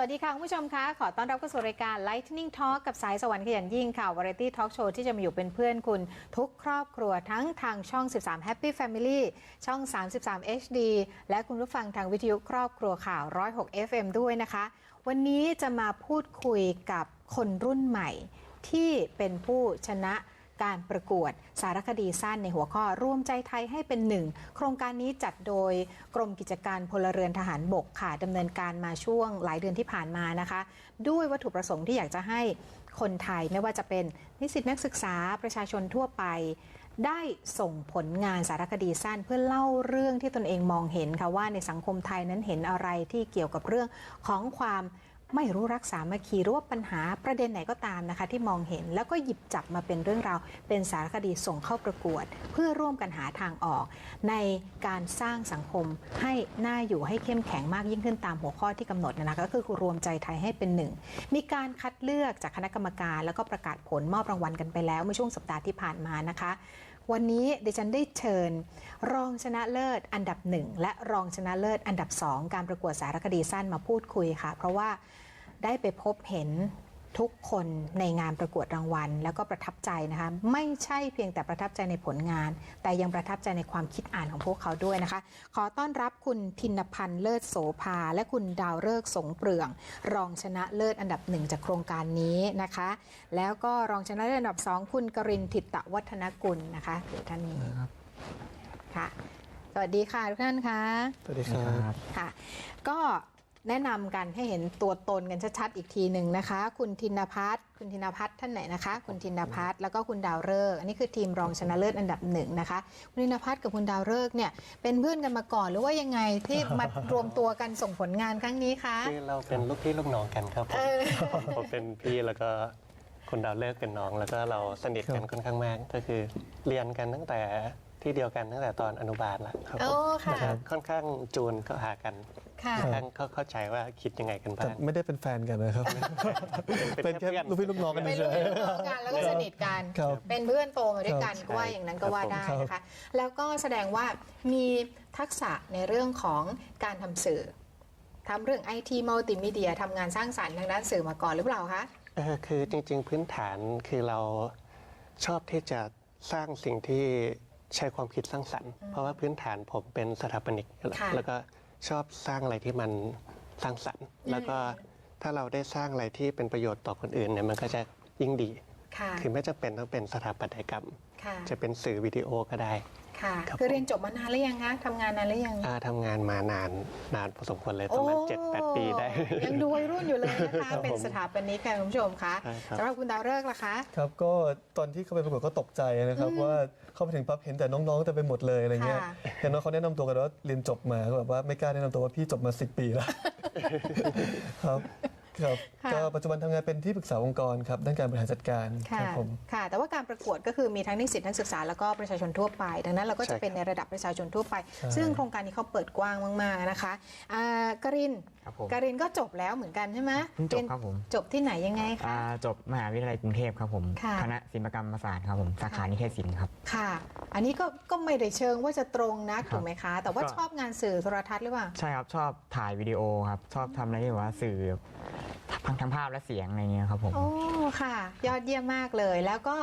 วัสดีค่ะ คุณผู้ชมคะ ขอต้อนรับเข้าสู่รายการ Lightning Talk กับสายสวรรค์ขยันยิ่งค่ะ Variety Talk Show ที่จะมาอยู่เป็นเพื่อนคุณ ทุกครอบครัวทั้งทางช่อง 13 Happy Family ช่อง 33 HD และคุณผู้ฟังทางวิทยุครอบครัวข่าว 106 FM ด้วยนะคะ วันนี้จะมาพูดคุยกับคนรุ่นใหม่ที่เป็นผู้ชนะ การประกวดสารคดีสั้นในหัวข้อร่วมใจไทยให้เป็นหนึ่ง โครงการนี้จัดโดยกรมกิจการพลเรือนทหารบกค่ะดำเนินการมาช่วงหลายเดือนที่ผ่านมานะคะ ด้วยวัตถุประสงค์ที่อยากจะให้คนไทยไม่ว่าจะเป็นนิสิตนักศึกษาประชาชนทั่วไปได้ส่งผลงานสารคดีสั้นเพื่อเล่าเรื่องที่ตนเองมองเห็นค่ะว่าในสังคมไทยนั้นเห็นอะไรที่เกี่ยวกับเรื่องของความ ไม่รู้รักสามัคคีหรือว่าปัญหาประเด็นไหนก็ตามนะคะ ที่มองเห็นแล้วก็หยิบจับมาเป็นเรื่องราวเป็นสารคดีส่งเข้าประกวด เพื่อร่วมกันหาทางออก ในการสร้างสังคมให้น่าอยู่ให้เข้มแข็งมากยิ่งขึ้นตามหัวข้อที่กำหนดนะคะก็คือรวมใจไทยให้เป็นหนึ่งมีการคัดเลือกจากคณะกรรมการ แล้วก็ประกาศผลมอบรางวัลกันไปแล้วเมื่อช่วงสัปดาห์ที่ผ่านมานะคะ วันนี้ดิฉันได้เชิญ รองชนะเลิศอันดับหนึ่งและรองชนะเลิศอันดับสองการประกวดสารคดีสั้นมาพูดคุยค่ะ เพราะว่าได้ไปพบเห็น ทุกคนในงานประกวดรางวัล แล้วก็ประทับใจนะคะไม่ใช่เพียงแต่ประทับใจในผลงาน แต่ยังประทับใจในความคิดอ่านของพวกเขาด้วยนะคะ ขอต้อนรับคุณทินพันธ์เลิศโสภา และคุณดาวฤกษ์สงเปลือง รองชนะเลิศอันดับหนึ่งจากโครงการนี้นะคะ แล้วก็รองชนะเลิศอันดับสองคุณกรินทิตะวัฒนกุลนะคะเดี๋ยวท่านนี้ค่ะสวัสดีค่ะทุกท่านคะสวัสดีครับค่ะ ก็ แนะนำกันให้เห็นตัวตนกันชัดๆอีกทีหนึ่งนะคะ คุณธินพัฒน์คุณธินพัฒน์ท่านไหนนะคะ คุณธินพัฒน์แล้วก็คุณดาวฤกษ์อันนี้คือทีมรองชนะเลิศอันดับหนึ่งนะคะ คุณธินพัฒน์กับคุณดาวฤกษ์เนี่ยเป็นเพื่อนกันมาก่อนหรือว่ายังไงที่มารวมตัวกันส่งผลงานครั้งนี้คะ คือเราเป็นลูกพี่ลูกน้องกันครับผมเออผมเป็นพี่แล้วก็คนดาวเลิกเป็นน้องแล้วก็เราสนิทกันค่อนข้างมากก็คือเรียนกันตั้งแต่ที่เดียวกันตั้งแต่ตอนอนุบาลละครับโอ้ผมค่ะ นะครับค่อนข้างจูนก็หากัน ค่ะค่อนข้างเข้าเข้าใจว่าคิดยังไงกันแต่บ้างไม่ได้เป็นแฟนกันนะครับ เป็นแค่ลูกพี่ลูกน้องกันเป็นเฉลูกยพี่ลูกน้องกันแล้วก็สนิทกัน ครับเป็นเพื่อนโตมาด้วยกันครับก็ว่าอย่างนั้นก็ว่าได้ครับนะคะแล้วก็แสดงว่ามีทักษะในเรื่องของการทำสื่อทำเรื่องไอทีมัลติมีเดียทำงานสร้างสรรค์ทางด้านสื่อมาก่อนหรือเปล่าคะเออคือจริง ๆ พื้นฐานคือเราชอบที่จะสร้างสิ่งที่ใช้ความคิดสร้างสรรค์ เพราะว่าพื้นฐานผมเป็นสถาปนิกค่ะแล้วก็ ชอบสร้างอะไรที่มันสร้างสรรค์ แล้วก็ถ้าเราได้สร้างอะไรที่เป็นประโยชน์ต่อคนอื่นเนี่ยมันก็จะยิ่งดี ค่ะ คือไม่จำเป็นต้องเป็นสถาปัตยกรรม ค่ะ จะเป็นสื่อวิดีโอก็ได้ ค่ะครับคือเรียนจบมานานหรือยังคะทำงานนานหรือยังอ่าทำงานมานานนานพอสมควรเลยประมาณโอ้เจ็ดแปดปีได้ ยังดูวัยรุ่นอยู่เลยนะคะครับผมเป็นสถาปนิกค่ะคุณผู้ชมคะใช่ครับ สำหรับคุณดาวฤกษ์ล่ะคะ ครับก็ตอนที่เข้าไปประกวดก็ตกใจนะครับว่าเข้าไปถึงปั๊บเห็นแต่น้องๆแต่ไปหมดเลยอะไรเงี้ยค่ะ เห็นน้องเขาแนะนำตัวกันว่าเรียนจบมาก็แบบว่าไม่กล้าแนะนำตัวว่าพี่จบมา 10 ปีแล้ว ครับ ครับค่ะ ก็ปัจจุบันทำงานเป็นที่ปรึกษาองค์กรครับด้านการบริหารจัดการค่ะครับผม ค่ะ แต่ว่าการประกวดก็คือมีทั้งนิสิตนักศึกษาแล้วก็ประชาชนทั่วไป ดังนั้นเราก็ใช่จะครับเป็นในระดับประชาชนทั่วไป ใช่ ซึ่งโครงการนี้เขาเปิดกว้างมาก ๆ นะคะอ่ากริน ครับผมกรินก็จบแล้วเหมือนกันใช่ไหมเพิ่งจบครับผม จบที่ไหนยังไงคะ อ่าจบมหาวิทยาลัยกรุงเทพครับผมค่ะ คณะศิลปกรรมศาสตร์ครับผมสาขานิเทศศิลป์ครับ ค่ะ อันนี้ก็ก็ไม่ได้เชิงว่าจะตรงนักครับถูกไหมคะ แต่ว่าก็ ชอบงานสื่อโทรทัศน์หรือเปล่า ใช่ครับชอบถ่ายวิดีโอครับชอบทำอะไรที่แบบว่าสื่อทั้งทั้งภาพและเสียงอะไรเงี้ยครับผม โอ้ค่ะ ยอดเยี่ยมมากเลย แล้วก็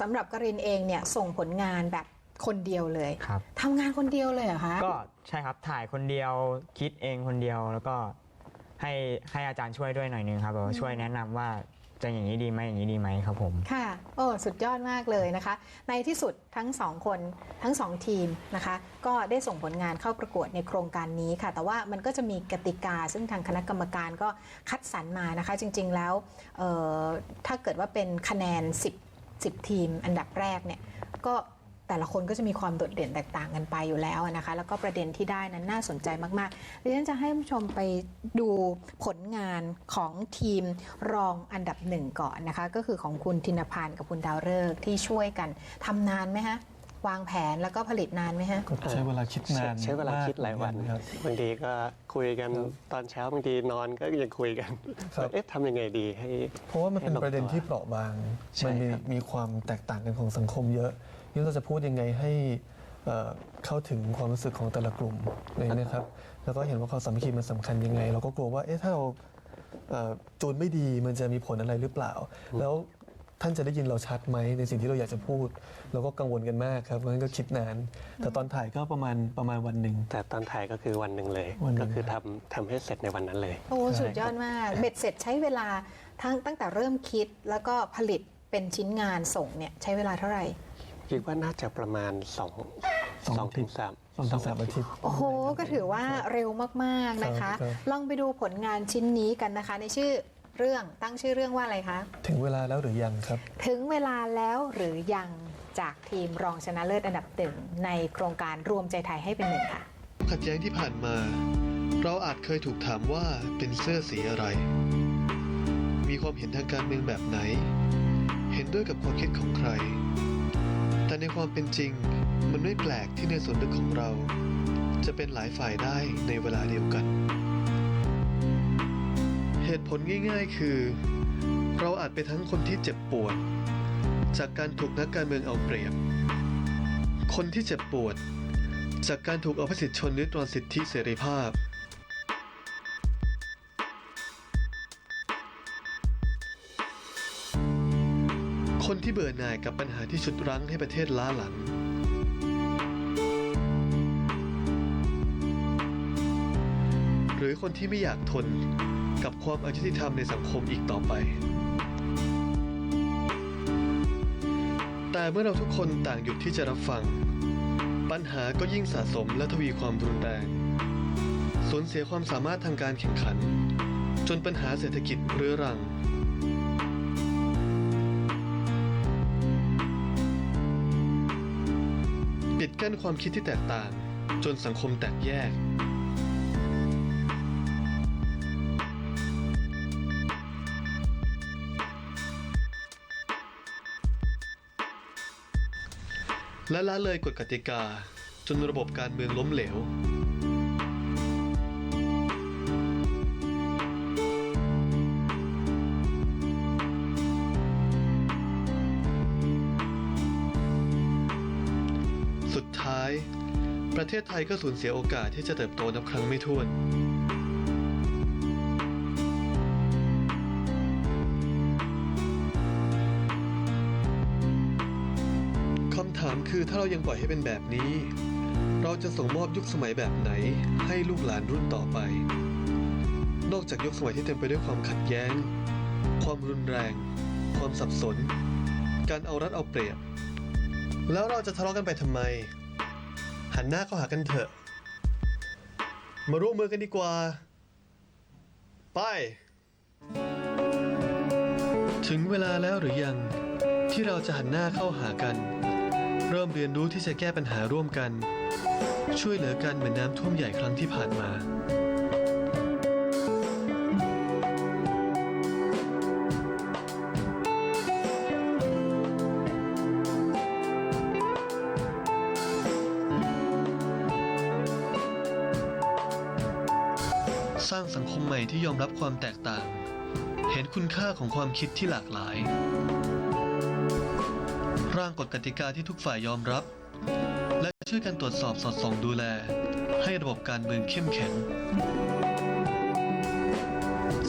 สำหรับกรินเองเนี่ยส่งผลงานแบบ คนเดียวเลยครับ ทำงานคนเดียวเลยเหรอคะ ก็ใช่ครับถ่ายคนเดียวคิดเองคนเดียวแล้วก็ให้ให้อาจารย์ช่วยด้วยหน่อยนึงครับแบบว่าช่วยแนะนำว่าจะอย่างนี้ดีไหมอย่างนี้ดีไหมครับผม ค่ะ โอ้ สุดยอดมากเลยนะคะ ในที่สุดทั้งสองคนทั้งสองทีมนะคะ ก็ได้ส่งผลงานเข้าประกวดในโครงการนี้ค่ะ แต่ว่ามันก็จะมีกติกา ซึ่งทางคณะกรรมการก็คัดสรรมานะคะ จริง ๆ แล้วเอ่อถ้าเกิดว่าเป็นคะแนน 10 10 ทีมอันดับแรกเนี่ย ก็ แต่ละคนก็จะมีความโดดเด่นแตกต่างกันไปอยู่แล้วนะคะ แล้วก็ประเด็นที่ได้นั้นน่าสนใจมากๆดิฉันจะให้ผู้ชมไปดูผลงานของทีมรองอันดับหนึ่งก่อนนะคะ ก็คือของคุณธินพันธ์กับคุณดาวฤกษ์ที่ช่วยกันทำนานไหมฮะวางแผนแล้วก็ผลิตนานไหมฮะก็ใช้เวลาคิดนานใช้เวลาคิดหลายวันมกเหมือกัครับบางทีก็คุยกันครับตอนเช้าบางทีนอนก็ยังคุยกันครับว่าเอ๊ะทำยังไงดีให้ เพราะว่ามันเป็นให้ลงประเด็นตัวที่เปราะบางใช่มันมีครับมีความแตกต่างกันของสังคมเยอะ นี่เราจะพูดยังไงให้เอ่อเข้าถึงความรู้สึกของแต่ละกลุ่มเลยนะครับ แล้วก็เห็นว่าความสามัคคีมันสำคัญยังไง เราก็กลัวว่าเอ๊ะถ้าเราเอ่อจูนไม่ดีมันจะมีผลอะไรหรือเปล่า แล้วท่านจะได้ยินเราชัดไหมในสิ่งที่เราอยากจะพูด เราก็กังวลกันมากครับเพราะฉะนั้นก็คิดนาน แต่ตอนถ่ายก็ประมาณประมาณวันหนึ่งแต่ตอนถ่ายก็คือวันหนึ่งเลยวันหนึ่งก็คือทำทำให้เสร็จในวันนั้นเลย โอ้ใช่สุดยอดมากเบ็ดเสร็จใช้เวลาทั้งตั้งแต่เริ่มคิดแล้วก็ผลิตเป็นชิ้นงานส่งเนี่ยใช้เวลาเท่าไหร่ คิดว่าน่าจะประมาณ2องสองถึงสามสองถึงสามอาทิตย์ โอ้โห ก็ถือว่าเร็วมากๆนะคะครับลองไปดูผลงานชิ้นนี้กันนะคะ ในชื่อเรื่องตั้งชื่อเรื่องว่าอะไรคะ ถึงเวลาแล้วหรือยังครับ ถึงเวลาแล้วหรือยังจากทีมรองชนะเลิศอันดับหนึ่งในโครงการรวมใจไทยให้เป็นหนึ่งค่ะขัดแย้งที่ผ่านมา เราอาจเคยถูกถามว่าเป็นเสื้อสีอะไร มีความเห็นทางการเมืองแบบไหน เห็นด้วยกับความคิดของใคร แต่ในความเป็นจริง มันไม่แปลกที่ในส่วนลึกของเรา จะเป็นหลายฝ่ายได้ในเวลาเดียวกัน เหตุผลง่าย ๆ คือ เราอาจเป็นทั้งคนที่เจ็บปวด จากการถูกนักการเมืองเอาเปรียบ คนที่เจ็บปวด จากการถูกเอาพสิทธิชนริดรอนสิทธิเสรีภาพ คนที่เบื่อหน่ายกับปัญหาที่ชุดรั้งให้ประเทศล้าหลัง หรือคนที่ไม่อยากทนกับความอายุติธรรมในสังคมอีกต่อไป แต่เมื่อเราทุกคนต่างหยุดที่จะรับฟัง ปัญหาก็ยิ่งสะสมและทวีความรุนแรง สูญเสียความสามารถทางการแข่งขัน จนปัญหาเศรษฐกิจเรื้อรัง กั้นความคิดที่แตกต่าง จนสังคมแตกแยก และละเลยกฎกติกา จนระบบการเมืองล้มเหลว เทศไทยก็สูญเสียโอกาสที่จะเติบโตนับครั้งไม่ถ้วนคำถามคือถ้าเรายังปล่อยให้เป็นแบบนี้ เราจะส่งมอบยุคสมัยแบบไหนให้ลูกหลานรุ่นต่อไป นอกจากยุคสมัยที่เต็มไปด้วยความขัดแย้ง ความรุนแรง ความสับสน การเอารัดเอาเปรียบ แล้วเราจะทะเลาะกันไปทำไม หันหน้าเข้าหากันเถอะ มาร่วมมือกันดีกว่า ไป ถึงเวลาแล้วหรือยัง ที่เราจะหันหน้าเข้าหากัน เริ่มเรียนรู้ที่จะแก้ปัญหาร่วมกัน ช่วยเหลือกันเหมือนน้ำท่วมใหญ่ครั้งที่ผ่านมา ที่ยอมรับความแตกต่าง เห็นคุณค่าของความคิดที่หลากหลาย ร่างกฎกติกาที่ทุกฝ่ายยอมรับ และช่วยกันตรวจสอบสอดส่องดูแล ให้ระบบการเมืองเข้มแข็ง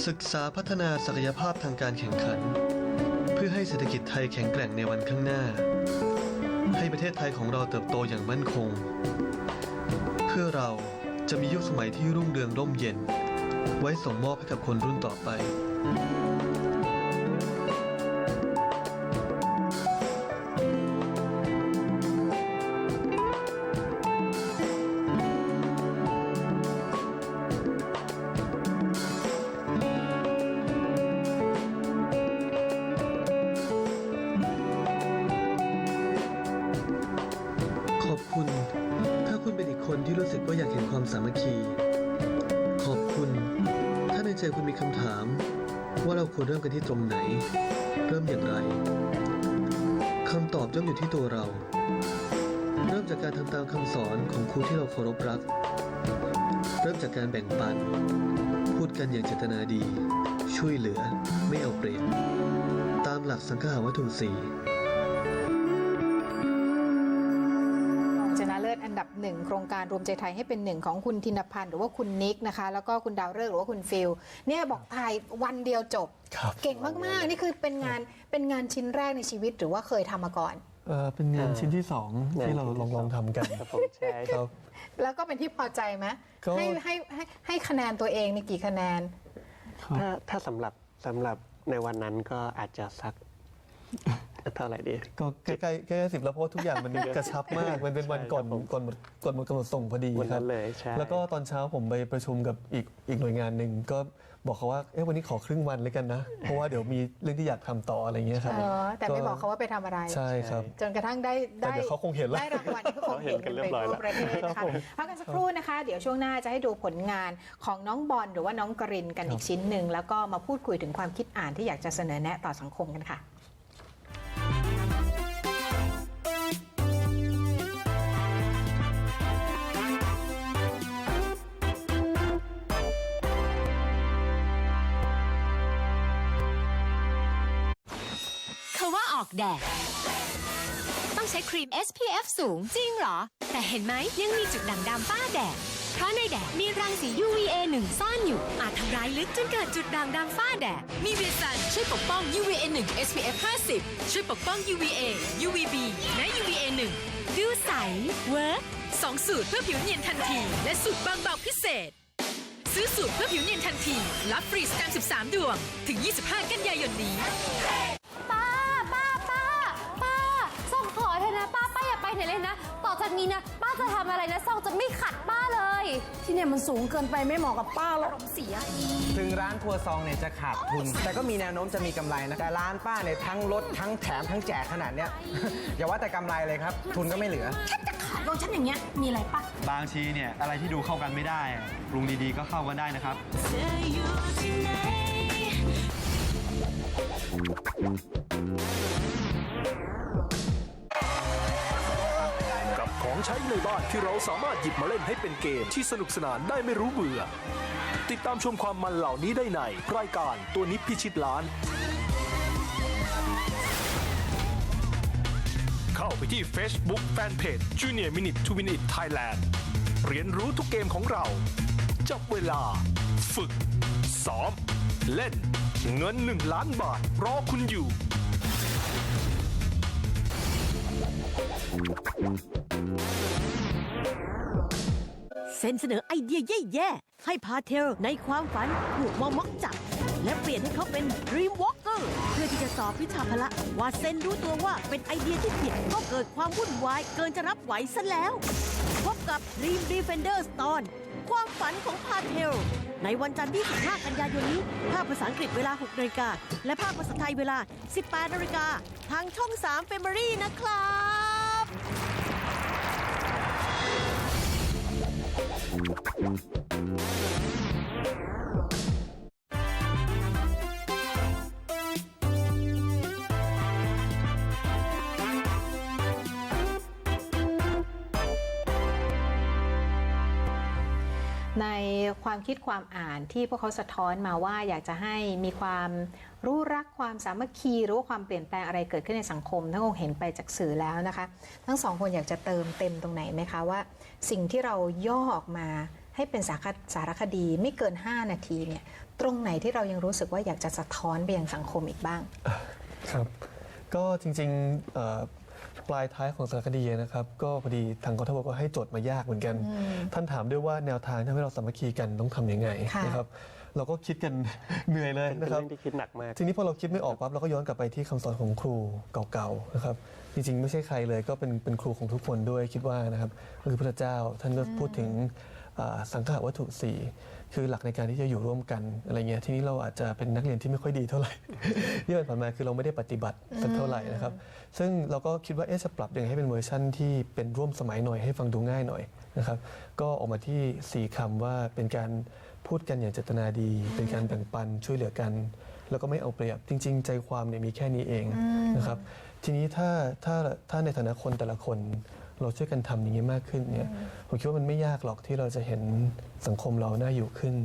ศึกษาพัฒนาศักยภาพทางการแข่งขัน เพื่อให้เศรษฐกิจไทยแข็งแกร่งในวันข้างหน้า ให้ประเทศไทยของเราเติบโตอย่างมั่นคง เพื่อเราจะมียุคสมัยที่รุ่งเรืองร่มเย็น ไว้ส่งมอบให้กับคนรุ่นต่อไป สี่รองชนะเลิศอันดับหนึ่งโครงการรวมใจไทยให้เป็นหนึ่งของคุณธินพันธ์หรือว่าคุณนิกนะคะ แล้วก็คุณดาวฤกษ์หรือว่าคุณฟิลเนี่ยบอกถ่ายวันเดียวจบครับเก่งมาก ๆ นี่คือเป็นงานเป็นงานชิ้นแรกในชีวิตหรือว่าเคยทำมาก่อนเอ่อเป็นงานอ่าชิ้นที่สองที่เราลองลองทำกันครับผมใช่ครับ แล้วก็เป็นที่พอใจไหมก็ให้ให้ให้ให้คะแนนตัวเองในกี่คะแนน ถ้าถ้าสำหรับสำหรับในวันนั้นก็อาจจะสัก เท่าไหร่ดี ก็ใกล้ๆใกล้ๆสิบแล้วเพราะว่าทุกอย่างมันกระชับมากมันเป็นวันก่อนใช่ครับผมก่อนหมดก่อนหมดกำหนดส่งพอดีวันครันั้บนเลยใช่ แล้วก็ตอนเช้าผมไปประชุมกับอีกอีกหน่วยงานหนึ่งก็บอกเขาว่าเอ๊ะวันนี้ขอครึ่งวันเลยกันนะ เพราะว่าเดี๋ยวมีเรื่องที่อยากทำต่ออะไรอย่างเงี้ยครับเออแต่ไม่บอกเขาว่าไปทำอะไร ใช่ครับ จนกระทั่งได้แต่ได้เดี๋ยวเขาคงเห็นแล้ว ได้รางวัลที่เขาคงเห็นกันไปทั่วประเทศนะคะพักกันสักครู่นะคะ เดี๋ยวช่วงหน้าจะให้ดูผลงานของน้องบอลหรือว่าน้องกรินกันอีกชิ้นหนึ่งแล้วก็มาพูดคุยถึงความคิดอ่านที่อยากจะเสนอแนะต่อสังคมกันค่ะ แดด ต้องใช้ครีม SPF สูงจริงเหรอ แต่เห็นไหมยังมีจุดด่างดำฝ้าแดด เพราะในแดดมีรังสี UVA 1 ซ่อนอยู่ อาจทำร้ายลึกจนเกิดจุดด่างดำฝ้าแดด มีเวียซันช่วยปกป้อง UVA 1 SPF 50 ช่วยปกป้อง UVA UVB และ UVA 1ดูใสเวิร์กสองสูตรเพื่อผิวเนียนทันที และสูตรบางเบาพิเศษซื้อสูตรเพื่อผิวเนียนทันที รับฟรีสแตมป์13 ดวง ถึง 25 กันยายนนี้ ป้าอย่าไปไหนเลยนะ ต่อจากนี้นะ ป้าจะทำอะไรนะส่งจะไม่ขัดป้าเลย ที่เนี่ยมันสูงเกินไปไม่เหมาะกับป้าหรอก เสีย ถึงร้านครัวซองเนี่ยจะขาดทุน แต่ก็มีแนวโน้มจะมีกำไรนะ แต่ร้านป้าเนี่ยทั้งลดทั้งแถมทั้งแจกขนาดเนี้ย อย่าว่าแต่กำไรเลยครับ ทุนก็ไม่เหลือขาดลงฉันอย่างเงี้ย มีอะไรป้าบางทีเนี่ยอะไรที่ดูเข้ากันไม่ได้อะปรุงดีๆก็เข้ากันได้นะครับกั ใช้ในบ้านที่เราสามารถหยิบมาเล่นให้เป็นเกมที่สนุกสนานได้ไม่รู้เบื่อ ติดตามชมความมันเหล่านี้ได้ใน รายการตัวนิพพิชิตล้าน เข้าไปที่ Facebook Fanpage Junior Minute to Win It Thailand เรียนรู้ทุกเกมของเรา จับเวลา ฝึก ซ้อม เล่น เงิน 1 ล้านบาท รอคุณอยู่ เซนเสนอไอเดียแย่ๆ ให้พาเทลในความฝันถูกมองมอกจับ และเปลี่ยนให้เขาเป็น Dream Walker เพื่อที่จะสอบวิชาพละ ว่าเซนรู้ตัวว่าเป็นไอเดียที่ผิดก็เกิดความวุ่นวายเกินจะรับไหวซะแล้ว พบกับ Dream Defenders ตอนความฝันของพาเทล ในวันจันทร์ที่ 15 กันยายนนี้ ภาคภาษาอังกฤษเวลา 6นาฬิกาและภาคภาษาไทยเวลา 18นาฬิกาทางช่อง3 f a m i l y นะครับ ในความคิดความอ่านที่พวกเขาสะท้อนมาว่าอยากจะให้มีความ รู้รักความสามัคคีหรือว่าความเปลี่ยนแปลงอะไรเกิดขึ้นในสังคมทั้งคงเห็นไปจากสื่อแล้วนะคะ ทั้งสองคนอยากจะเติมเต็มตรงไหนไหมคะว่า สิ่งที่เราย่อออกมาให้เป็นสารคสารคดีไม่เกิน 5 นาทีเนี่ยตรงไหนที่เรายังรู้สึกว่าอยากจะสะท้อนไปยังสังคมอีกบ้าง ครับ ก็จริงๆเอ่อปลายท้ายของสารคดีนะครับ ก็พอดีทางกทบก็ให้โจทย์มายากเหมือนกัน ท่านถามด้วยว่าแนวทางที่ทำให้เราสามัคคีกันต้องทำยังไงค่ะนะครับ เราก็คิดกันเหนื่อยเลยเป็นนะครับเรื่องที่คิดหนักมาก ทีนี้พอเราคิดไม่ออกปั๊บเราก็ย้อนกลับไปที่คำสอนของครูเก่าๆนะครับจริงๆ ไม่ใช่ใครเลยก็เป็นเป็นครูของทุกคนด้วยคิดว่านะครับก็คือพระเจ้าท่านก็พูดถึงอ่าสังฆวัตถุสี่คือหลักในการที่จะอยู่ร่วมกันอะไรเงี้ยทีนี้เราอาจจะเป็นนักเรียนที่ไม่ค่อยดีเท่าไหร่ ที่ผ่านมาคือเราไม่ได้ปฏิบัติสักเท่าไหร่นะครับซึ่งเราก็คิดว่าเอ๊ะจะปรับยังไงให้เป็นเวอร์ชั่นที่เป็นร่วมสมัยหน่อยให้ฟังดูง่ายหน่อยนะครับก็ออกมาที่สี่คำว่าเป็นการ พูดกันอย่างเจตนาดี เป็นการแบ่งปันช่วยเหลือกัน แล้วก็ไม่เอาเปรียบจริง ๆ ใจความเนี่ยมีแค่นี้เองนะครับทีนี้ถ้าถ้าถ้าในฐานะคนแต่ละคนเราช่วยกันทำอย่างนี้มากขึ้นเนี่ยผมคิดว่ามันไม่ยากหรอกที่เราจะเห็นสังคมเราน่าอยู่ขึ้น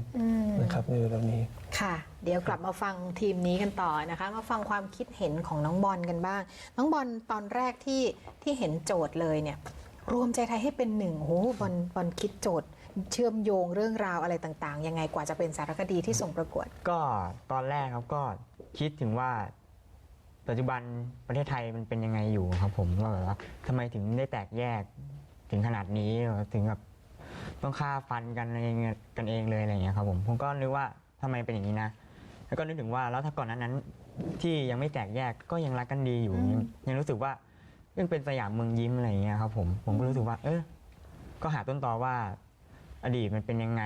นะครับในเร็วๆนี้ค่ะ เดี๋ยวกลับมาฟังทีมนี้กันต่อนะคะ มาฟังความคิดเห็นของน้องบอลกันบ้าง น้องบอลตอนแรกที่ที่เห็นโจทย์เลยเนี่ยรวมใจไทยให้เป็นหนึ่งโอ้โหบอลบอลคิดโจทย์ เชื่อมโยงเรื่องราวอะไรต่างๆ ยังไงกว่าจะเป็นสารคดีที่ส่งประกวด ก็ตอนแรกครับก็คิดถึงว่า ปัจจุบันประเทศไทยมันเป็นยังไงอยู่ครับ ผมว่าแบบว่าทำไมถึงได้แตกแยกถึงขนาดนี้ถึงแบบต้องฆ่าฟันกันเองกันเองเลยอะไรอย่างเงี้ยครับผมผมก็นึกว่าทำไมเป็นอย่างนี้นะแล้วก็นึกถึงว่าแล้วถ้าก่อนนั้นนั้น ที่ยังไม่แตกแยกก็ยังรักกันดีอยู่ ยังยังรู้สึกว่ายังเป็นสยามเมืองยิ้มอะไรอย่างเงี้ยครับผมผมก็รู้สึกว่า เออก็หาต้นตอว่า อดีตมันเป็นยังไง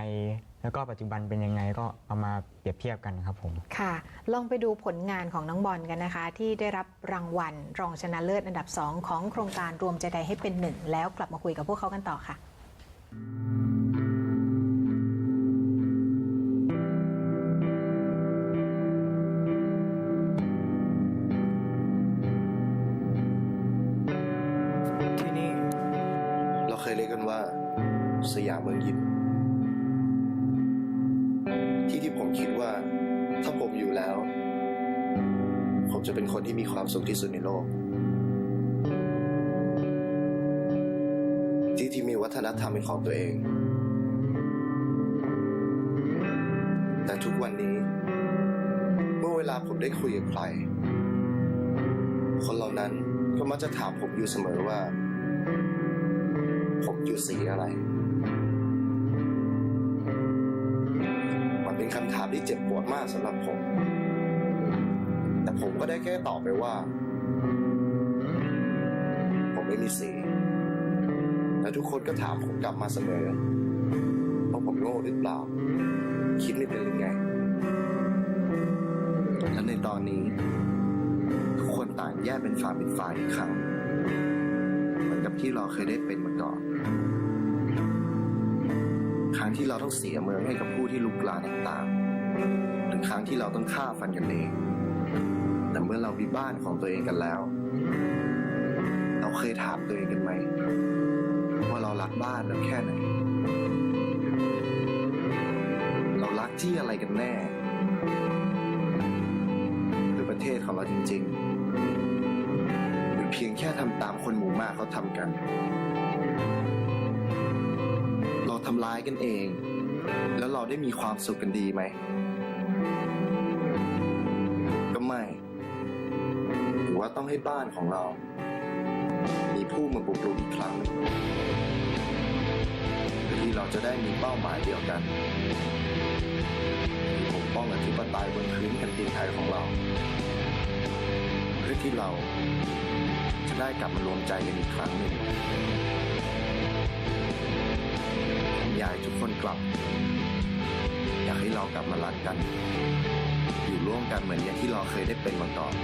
แล้วก็ปัจจุบันเป็นยังไงก็เอามาเปรียบเทียบกันครับผม ค่ะ ลองไปดูผลงานของน้องบอลกันนะคะ ที่ได้รับรางวัล รองชนะเลิศอันดับ 2 ของโครงการรวมใจไทยให้เป็นหนึ่งแล้วกลับมาคุยกับพวกเขากันต่อค่ะ สุขที่สุดในโลก ที่ที่มีวัฒนธรรมเป็นของตัวเอง แต่ทุกวันนี้ เมื่อเวลาผมได้คุยกับใคร คนเหล่านั้นก็มักจะถามผมอยู่เสมอว่า ผมอยู่สีอะไรมันเป็นคำถามที่เจ็บปวดมากสำหรับผม แต่ผมก็ได้แค่ตอบไปว่า ผมไม่มีสีและทุกคนก็ถามผมกลับมาเสมอว่าผมโง่หรือเปล่า คิดไม่เป็นหรือไงและในตอนนี้ ทุกคนต่างแยกเป็นฝ่ายเป็นฝ่ายอีกครั้งเหมือนกับที่เราเคยได้เป็นมาก่อนครั้งที่เราต้องเสียเมืองให้กับผู้ที่ลุกลานต่างๆหรือครั้งที่เราต้องฆ่าฟันกันเอง แต่เมื่อเรามีบ้านของตัวเองกันแล้ว เราเคยถามตัวเองกันไหมว่าเรารักบ้านเราแค่ไหน เรารักที่อะไรกันแน่หรือประเทศของเราจริง ๆ หรือเพียงแค่ทำตามคนหมู่มากเขาทำกัน เราทำร้ายกันเอง แล้วเราได้มีความสุขกันดีไหม ต้องให้บ้านของเรา มีผู้มาบุกรุกอีกครั้งหนึ่งเพื่อที่เราจะได้มีเป้าหมายเดียวกันปกป้องอธิปไตยบนพื้นแผ่นดินไทยของเรา เพื่อที่เราจะได้กลับมารวมใจกันอีกครั้งหนึ่งผมอยากทุกคนกลับ อยากให้เรากลับมารักกัน อยู่ร่วมกันเหมือนอย่างที่เราเคยได้เป็นมาก่อน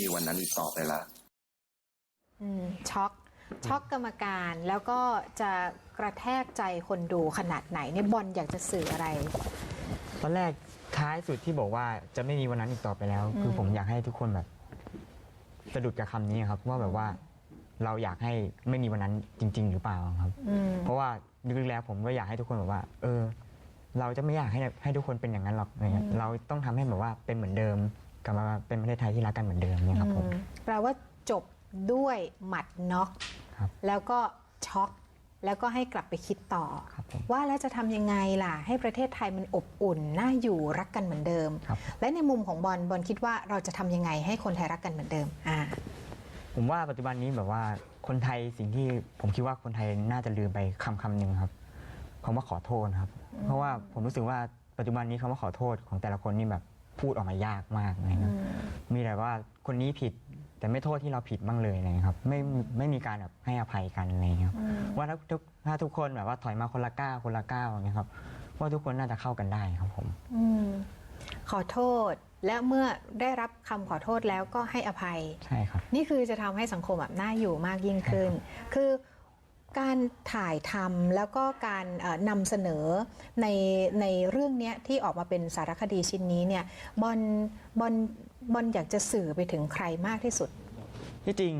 ม่มีวันนั้นอีกต่อไปละ อืมช็อกช็อกกรรมการแล้วก็จะกระแทกใจคนดูขนาดไหนในยบอลอยากจะสื่ออะไร ตอนแรกท้ายสุดที่บอกว่าจะไม่มีวันนั้นอีกต่อไปแล้วอืมคือผมอยากให้ทุกคนแบบสะดุดกับคำนี้ครับ ว่าแบบว่าเราอยากให้ไม่มีวันนั้นจริง ๆ หรือเปล่าครับ อืม เพราะว่าลึกๆแล้วผมก็อยากให้ทุกคนแบบว่า เออ เราจะไม่อยากให้ให้ทุกคนเป็นอย่างนั้นหรอกอะไรเงี้ยอืมเราต้องทำให้แบบว่าเป็นเหมือนเดิม กลับมาเป็นประเทศไทยที่รักกันเหมือนเดิมเนี่ยครับผมอืมแปลว่าจบด้วยหมัดน็อกครับแล้วก็ช็อก แล้วก็ให้กลับไปคิดต่อ ครับผมว่าแล้วจะทำยังไงล่ะ ให้ประเทศไทยมันอบอุ่น น่าอยู่รักกันเหมือนเดิม ครับ และในมุมของบอลบอลคิดว่าเราจะทำยังไงให้คนไทยรักกันเหมือนเดิมอ่า ผมว่าปัจจุบันนี้แบบว่าคนไทยสิ่งที่ผมคิดว่าคนไทยน่าจะลืมไปคำคำหนึ่งครับคำว่าขอโทษครับ เพราะว่าผมรู้สึกว่าปัจจุบันนี้คำว่าขอโทษของแต่ละคนนี่แบบ พูดออกมายากมากเลยนะมีแต่ว่าคนนี้ผิดแต่ไม่โทษที่เราผิดบ้างเลยอะไรเงี้ยครับ ไม่ไม่มีการแบบให้อภัยกันอะไรเงี้ยครับว่าถ้าทุกถ้าทุกคนแบบว่าถอยมาคนละก้าวคนละก้าวอย่างเงี้ยครับ ว่าทุกคนน่าจะเข้ากันได้ครับผมอืมขอโทษและเมื่อได้รับคำขอโทษแล้วก็ให้อภัยใช่ครับนี่คือจะทำให้สังคมแบบน่าอยู่มากยิ่งขึ้น คือ การถ่ายทำแล้วก็การนำเสนอในในเรื่องนี้ที่ออกมาเป็นสารคดีชิ้นนี้เนี่ยบอลบอลบอลอยากจะสื่อไปถึงใครมากที่สุด ที่จริง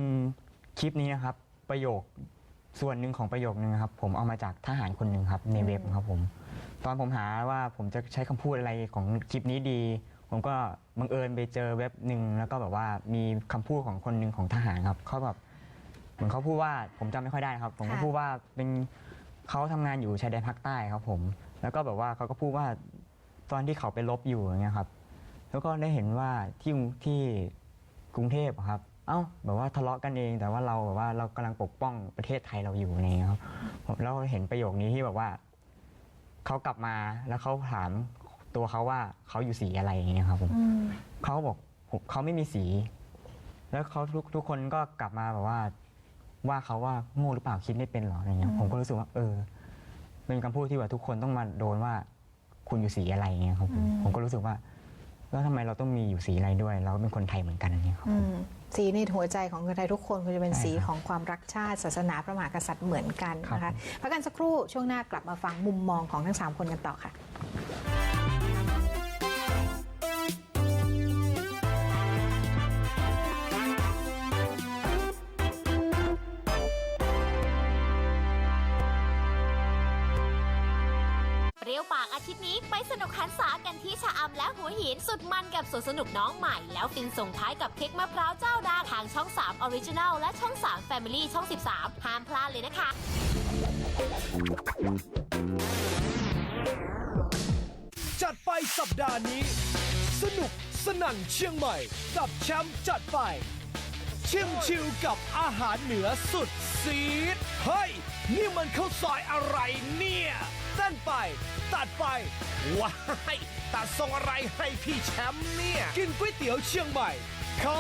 คลิปนี้นะครับประโยคส่วนหนึ่งของประโยคนึงครับ ผมเอามาจากทหารคนหนึ่งครับในเว็บครับผม ตอนผมหาว่าผมจะใช้คำพูดอะไรของคลิปนี้ดี ผมก็บังเอิญไปเจอเว็บหนึ่งแล้วก็แบบว่ามีคำพูดของคนหนึ่งของทหารครับเขาแบบ เหมือนเขาพูดว่าผมจำไม่ค่อยได้นะครับ ผมก็ค่ะ พูดว่าเป็นเขาทำงานอยู่ชายแดนภาคใต้ครับผม แล้วก็แบบว่าเขาก็พูดว่าตอนที่เขาไปลบอยู่อย่างเงี้ยครับ แล้วก็ได้เห็นว่าที่ที่กรุงเทพอะครับ เอ้าแบบว่าทะเลาะกันเอง แต่ว่าเราแบบว่าเรากำลังปกป้องประเทศไทยเราอยู่อะไรอย่างเงี้ยครับผมแล้วเห็นประโยคนี้ที่แบบว่าเขากลับมาแล้วเขาถามตัวเขาว่าเขาอยู่สีอะไรอย่างเงี้ยครับผม อืม เขาก็บอกผมเขาไม่มีสี แล้วเขาทุกทุกคนก็กลับมาแบบว่า ว่าเขาว่าโง่หรือเปล่าคิดไม่เป็นหรออะไรเงี้ยอืมผมก็รู้สึกว่า เออเป็นคำพูดที่ว่าทุกคนต้องมาโดนว่าคุณอยู่สีอะไรเงี้ยครับผมผมก็รู้สึกว่า แล้วทำไมเราต้องมีอยู่สีอะไรด้วย เราก็เป็นคนไทยเหมือนกันเนี่ยครับ อืมสีในหัวใจของคนไทยทุกคนควรจะเป็นใช่สีครับของความรักชาติ ศาสนาพระมหากษัตริย์เหมือนกันนะครัคะบ พักกันสักครู่ช่วงหน้ากลับมาฟังมุมมองของทั้ง3คนกันต่อค่ะ สนุกขันษากันที่ชะอำและหัวหินสุดมันกับสวนสนุกน้องใหม่ แล้วฟินส่งท้ายกับเค้กมะพร้าวเจ้าดังทางช่อง 3 Original และช่อง 3 Family ช่อง 13 ห้ามพลาดเลยนะคะ จัดไปสัปดาห์นี้ สนุกสนั่นเชียงใหม่ กับแชมป์จัดไป ชิมชิวกับอาหารเหนือสุดซีดเฮ้ยนี่มันข้าวซอยอะไรเนี่ย เต้นไป ตัดไป ว้ายตัดทรงอะไรให้พี่แชมป์เนี่ย กินก๋วยเตี๋ยวเชียงใหม่ เขา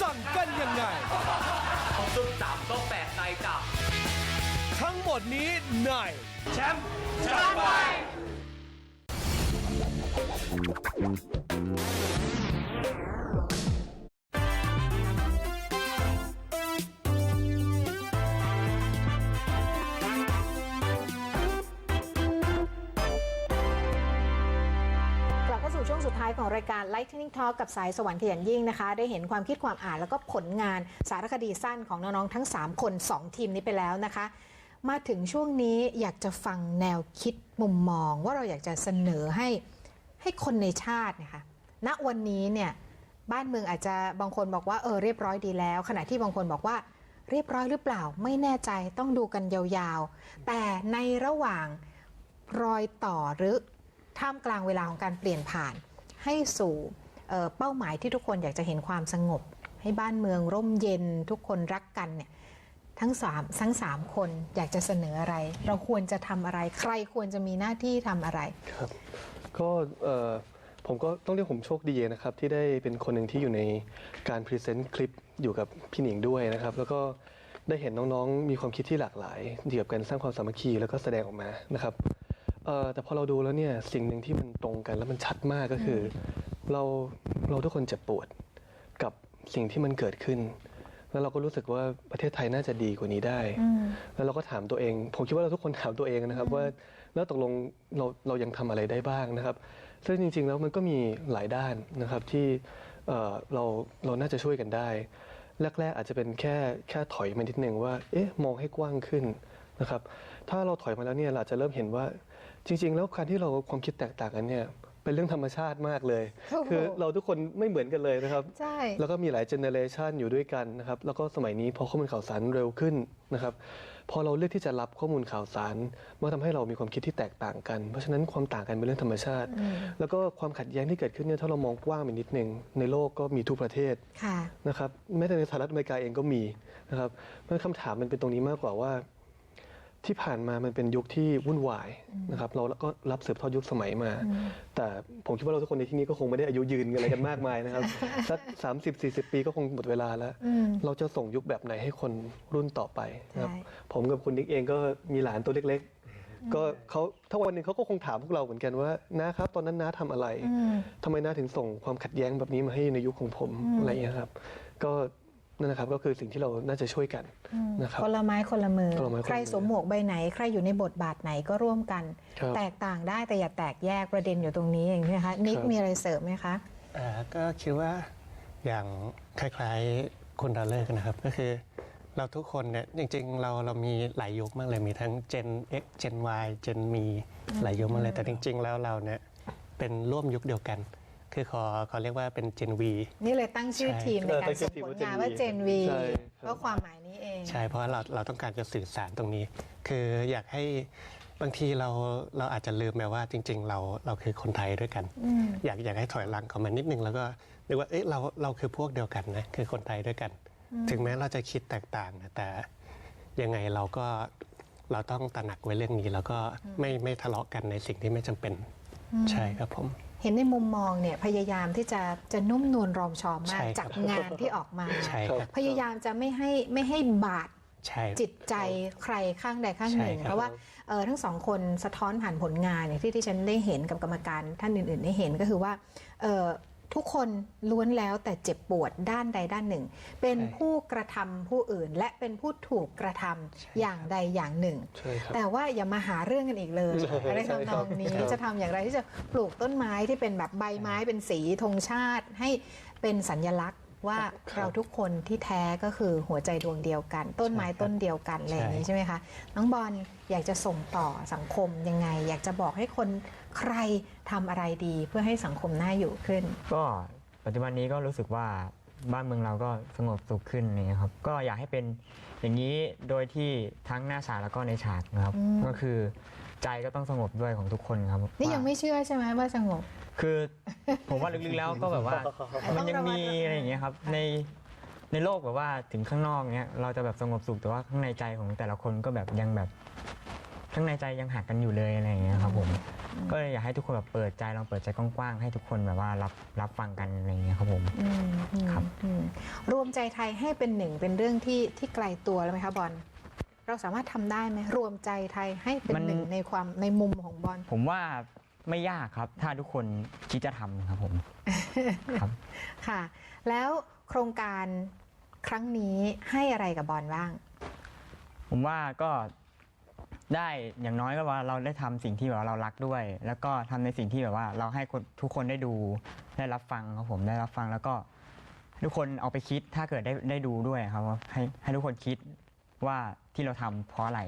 สั่งกันยังไง ซุปจับก็แปลกใจจับทั้งหมดนี้ในแชมป์จัดไปกลั ช่วงสุดท้ายของรายการ Lightning Talk กับสายสวรรค์ขยันยิ่งนะคะ ได้เห็นความคิดความอ่านแล้วก็ผลงานสารคดีสั้นของน้อง ๆ ทั้ง 3 คน 2 ทีมนี้ไปแล้วนะคะ มาถึงช่วงนี้อยากจะฟังแนวคิดมุมมอง ว่าเราอยากจะเสนอให้ให้คนในชาตินะคะณวันนี้เนี่ยบ้านเมืองอาจจะบางคนบอกว่าเออเรียบร้อยดีแล้ว ขณะที่บางคนบอกว่าเรียบร้อยหรือเปล่า ไม่แน่ใจต้องดูกันยาวๆ แต่ในระหว่างรอยต่อหรือ ท่ามกลางเวลาของการเปลี่ยนผ่าน ให้สู่เป้าหมายที่ทุกคนอยากจะเห็นความสงบ ให้บ้านเมืองร่มเย็นทุกคนรักกันเนี่ยทั้งสามทั้งสามคนอยากจะเสนออะไร เราควรจะทำอะไร ใครควรจะมีหน้าที่ทำอะไรครับก็เอ่อผมก็ต้องเรียกผมโชคดีนะครับ ที่ได้เป็นคนหนึ่งที่อยู่ในการพรีเซนต์คลิปอยู่กับพี่หนิงด้วยนะครับ แล้วก็ได้เห็นน้องๆ มีความคิดที่หลากหลายเกี่ยวกับการสร้างความสามัคคีแล้วก็แสดงออกมานะครับ เอ่อแต่พอเราดูแล้วเนี่ยสิ่งหนึ่งที่มันตรงกันแล้วมันชัดมากก็คืออเราเราทุกคนเจ็บปวดกับสิ่งที่มันเกิดขึ้น แล้วเราก็รู้สึกว่าประเทศไทยน่าจะดีกว่านี้ได้แล้วเราก็ถามตัวเอง ผมคิดว่าเราทุกคนถามตัวเองนะครับว่าแล้วตกลงเราเรายังทำอะไรได้บ้างนะครับ ซึ่งจริง ๆ แล้วมันก็มีหลายด้านนะครับที่เอ่อเราเราน่าจะช่วยกันได้ แรก ๆ อาจจะเป็นแค่แค่ถอยมานิดนึงว่า เอ๊ะมองให้กว้างขึ้นนะครับ ถ้าเราถอยมาแล้วเนี่ยเราอาจจะเริ่มเห็นว่า จริง ๆ แล้วการที่เราความคิดแตกต่างกันเนี่ยเป็นเรื่องธรรมชาติมากเลยโอ้โหคือเราทุกคนไม่เหมือนกันเลยนะครับ ใช่ แล้วก็มีหลายเจเนเรชันอยู่ด้วยกันนะครับ แล้วก็สมัยนี้พอข้อมูลข่าวสารเร็วขึ้นนะครับ พอเราเลือกที่จะรับข้อมูลข่าวสาร มันทำให้เรามีความคิดที่แตกต่างกัน เพราะฉะนั้นความต่างกันเป็นเรื่องธรรมชาติ แล้วก็ความขัดแย้งที่เกิดขึ้นเนี่ยถ้าเรามองกว้างไปนิดนึง ในโลกก็มีทุกประเทศค่ะนะครับ แม้แต่ในสหรัฐอเมริกาเองก็มีนะครับเพราะฉะนั้นคำถามมันเป็นตรงนี้มากกว่าว่า ที่ผ่านมามันเป็นยุคที่วุ่นวายนะครับเราก็รับสืบทอดยุคสมัยมา แต่ผมคิดว่าเราทุกคนในที่นี้ก็คงไม่ได้อายุยืนกันอะไรกันมากมายนะครับสัก30 40 ปีก็คงหมดเวลาแล้วอืมเราจะส่งยุคแบบไหนให้คนรุ่นต่อไปนะครับใช่ผมกับคุณนิกเองก็มีหลานตัวเล็กๆก็เขาถ้าวันหนึ่งเขาก็คงถามพวกเราเหมือนกันว่าน้าครับ ตอนนั้นน้าทำอะไรอืมทำไมน้าถึงส่งความขัดแย้งแบบนี้มาให้ในยุคของผมอะไรอย่างเงี้ยครับ ก็ นั่นนะครับก็คือสิ่งที่เราน่าจะช่วยกันนะครับคนละไม้คนละมือคนละไม้คนละมือใครสวมหมวกใบไหน ใครอยู่ในบทบาทไหนก็ร่วมกันครับแตกต่างได้แต่อย่าแตกแยกประเด็นอยู่ตรงนี้เองนะคะนิกครับมีอะไรเสริมไหมคะอ่าก็คิดว่าอย่างคล้ายๆคุณดอลเลอร์นะครับ ก็คือเราทุกคนเนี่ยจริง ๆ เราเรามีหลายยุคมากเลยมีทั้ง Gen X Gen Y Gen มีหลายยุคมากเลยแต่จริง ๆ แล้วเราเนี่ยเป็นร่วมยุคเดียวกัน คือขอขอเรียกว่าเป็น Gen V นี่เลยตั้งชื่อใช่ทีมในเออการตั้งชื่ส่องทีมผลว่างาน Gen V ว่าเจนวีใช่ครับเพราะความหมายนี้เอง ใช่เพราะว่าเราเราต้องการจะสื่อสารตรงนี้ คืออยากให้บางทีเราเราอาจจะลืมไปว่าจริง ๆ เราเราคือคนไทยด้วยกันอืมอยากอยากให้ถอยหลังเข้ามานิดนึงแล้วก็นึกว่าเอ๊ะเราเราคือพวกเดียวกันนะคือคนไทยด้วยกัน ถึงแม้เราจะคิดแตกต่างนะแต่ยังไงเราก็เราต้องตระหนักไว้เรื่องนี้ แล้วก็ไม่ไม่ทะเลาะกันในสิ่งที่ไม่จำเป็น ใช่ครับผม เห็นในมุมมองเนี่ยพยายามที่จะจะนุ่มนวลรอมชอมมาใช่กครับจากงานที่ออกมา ใช่ครับ พยายามจะไม่ให้ไม่ให้บาดใช่ จิตใจใครข้างใดข้างหนึ่ง ใช่ครับ เพราะว่าเอ่อทั้งสองคนสะท้อนผ่านผลงานอย่างที่ที่ฉันได้เห็นกับกรรมการท่านอื่น ๆ ได้เห็นก็คือว่าเอ่อ ทุกคนล้วนแล้วแต่เจ็บปวดด้านใดด้านหนึ่ง เป็นผู้กระทำผู้อื่น และเป็นผู้ถูกกระทำอย่างใดอย่างหนึ่งใช่ครับแต่ว่าอย่ามาหาเรื่องกันอีกเลยใช่อะไรใช่ทำนองนี้ครับจะทำอย่างไรที่จะปลูกต้นไม้ที่เป็นแบบใบไม้เป็นสีธงชาติให้เป็นสัญลักษณ์ ว่าเราทุกคนที่แท้ก็คือหัวใจดวงเดียวกัน ต้นไม้ต้นเดียวกันอะไรอย่างนี้ใช่ไหมคะน้องบอลอยากจะส่งต่อสังคมยังไง อยากจะบอกให้คนใครทำอะไรดีเพื่อให้สังคมน่าอยู่ขึ้น ก็ปัจจุบันนี้ก็รู้สึกว่าบ้านเมืองเราก็สงบสุขขึ้นอะไรอย่างเงี้ยครับก็อยากให้เป็นอย่างนี้โดยที่ทั้งหน้าฉากแล้วก็ในฉากนะครับอืมก็คือใจก็ต้องสงบด้วยของทุกคนครับ นี่ยังว่าไม่เชื่อใช่ไหมว่าสงบ คือผมว่าลึกๆแล้วก็แบบว่าต้มัอนงยังระมัดมีระวังอะไรอย่างเงี้ยครับในในโลกแบบว่าถึงข้างนอกเนี้ยเราจะแบบสงบสุขแต่ว่าข้างในใจของแต่ละคนก็แบบยังแบบ ข้างในใจยังหักกันอยู่เลยอะไรอย่างเงี้ยครับผมก็เลยอยากให้ทุกคนแบบเปิดใจลองเปิดใจกว้างๆให้ทุกคนแบบว่ารับรับฟังกันอะไรอย่างเงี้ยครับผม อืมอืมครับ อืมรวมใจไทยให้เป็นหนึ่งเป็นเรื่องที่ที่ไกลตัวแล้วไหมคะบอลเราสามารถทำได้ไหมรวมใจไทยให้เป็นหนึ่งในความในมุมของบอลผมว่า ไม่ยากครับ ถ้าทุกคนคิดจะทำครับผม ครับ ค่ะ แล้วโครงการครั้งนี้ให้อะไรกับบอลบ้าง ผมว่าก็ได้อย่างน้อยก็ว่าเราได้ทำสิ่งที่แบบว่าเรารักด้วย แล้วก็ทำในสิ่งที่แบบว่าเราให้คนทุกคนได้ดูได้รับฟังครับผมได้รับฟังแล้วก็ ทุกคนเอาไปคิดถ้าเกิดได้ได้ดูด้วยครับว่าให้ให้ทุกคนคิดว่าที่เราทำเพราะอะไร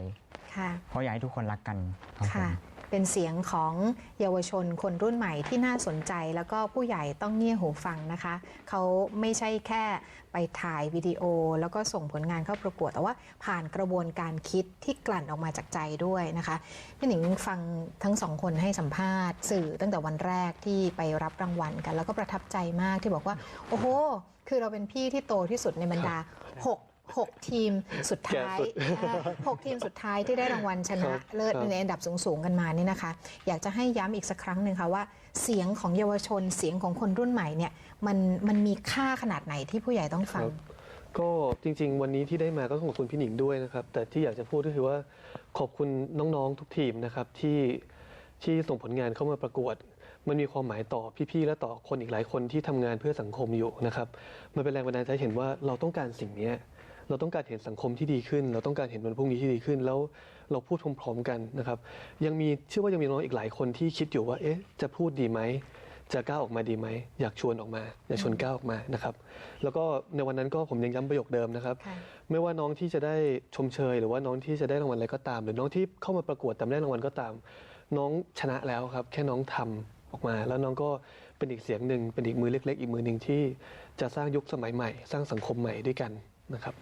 ค่ะ เพราะอยากให้ทุกคนรักกันครับผมค่ะ เป็นเสียงของเยาวชนคนรุ่นใหม่ที่น่าสนใจ แล้วก็ผู้ใหญ่ต้องเงี่ยหูฟังนะคะ เขาไม่ใช่แค่ไปถ่ายวิดีโอ แล้วก็ส่งผลงานเข้าประกวด แต่ว่าผ่านกระบวนการคิดที่กลั่นออกมาจากใจด้วยนะคะพี่หนิงฟังทั้งสองคนให้สัมภาษณ์ สื่อตั้งแต่วันแรกที่ไปรับรางวัลกัน แล้วก็ประทับใจมากที่บอกว่า โอ้โห คือเราเป็นพี่ที่โตที่สุดในบรรดาห กหกทีมสุดท้ายแก่สุดอ่าหกทีมสุดท้ายที่ได้รางวัลชนะเลิศครับในอันดับสูงๆกันมานี่นะคะ อยากจะให้ย้ำอีกสักครั้งหนึ่งค่ะว่าเสียงของเยาวชนเสียงของคนรุ่นใหม่เนี่ยมันมันมีค่าขนาดไหนที่ผู้ใหญ่ต้องฟัง ก็จริง ๆ วันนี้ที่ได้มาก็ต้องขอบคุณพี่หนิงด้วยนะครับ แต่ที่อยากจะพูดก็คือว่าขอบคุณน้องๆทุกทีมนะครับที่ที่ส่งผลงานเข้ามาประกวด มันมีความหมายต่อพี่ๆ และต่อคนอีกหลายคนที่ทำงานเพื่อสังคมอยู่นะครับ มันเป็นแรงบันดาลใจให้เห็นว่าเราต้องการสิ่งเนี้ย เราต้องการเห็นสังคมที่ดีขึ้น เราต้องการเห็นวันพรุ่งนี้ที่ดีขึ้น แล้วเราพูดพร้อมๆกันนะครับยังมีเชื่อว่ายังมีน้องอีกหลายคนที่คิดอยู่ว่าเอ๊ะจะพูดดีไหมจะก้าวออกมาดีไหมอยากชวนออกมา อยากชวนก้าวออกมานะครับ แล้วก็ในวันนั้นก็ผมยังย้ำประโยคเดิมนะครับค่ะไม่ว่าน้องที่จะได้ชมเชย หรือว่าน้องที่จะได้รางวัลอะไรก็ตาม หรือน้องที่เข้ามาประกวดแต่ไม่ได้รางวัลก็ตาม น้องชนะแล้วครับ แค่น้องทำออกมา แล้วน้องก็เป็นอีกเสียงหนึ่งเป็นอีกมือเล็ก ๆ อีกมือหนึ่งที่จะสร้างยุคสมัยใหม่ สร้างสังคมใหม่ด้วยกันนะครับ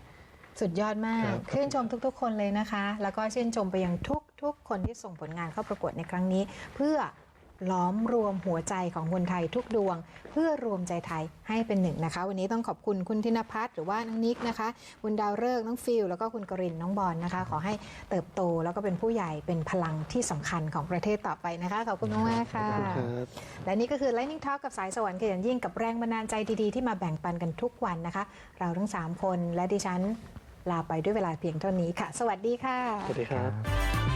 สุดยอดมากครับ ชื่นชมทุกๆ คนเลยนะคะ แล้วก็ชื่นชมไปยังทุกๆ คนที่ส่งผลงานเข้าประกวดในครั้งนี้ เพื่อล้อมรวมหัวใจของคนไทยทุกดวง เพื่อรวมใจไทยให้เป็นหนึ่งนะคะ วันนี้ต้องขอบคุณคุณธินพัฒน์หรือว่าน้องนิกนะคะคุณดาวฤกษ์น้องฟิลแล้วก็คุณกรินน้องบอลนะคะ ขอให้เติบโตแล้วก็เป็นผู้ใหญ่เป็นพลังที่สำคัญของประเทศต่อไปนะคะขอบคุณมากๆค่ะครับ และนี่ก็คือ Lightning Talk กับสายสวรรค์ขยันยิ่งกับแรงบันดาลใจดี ๆ ที่มาแบ่งปันกันทุกวันนะคะ เราทั้ง 3 คนและดิฉัน ลาไปด้วยเวลาเพียงเท่านี้ค่ะ สวัสดีค่ะ สวัสดีครับ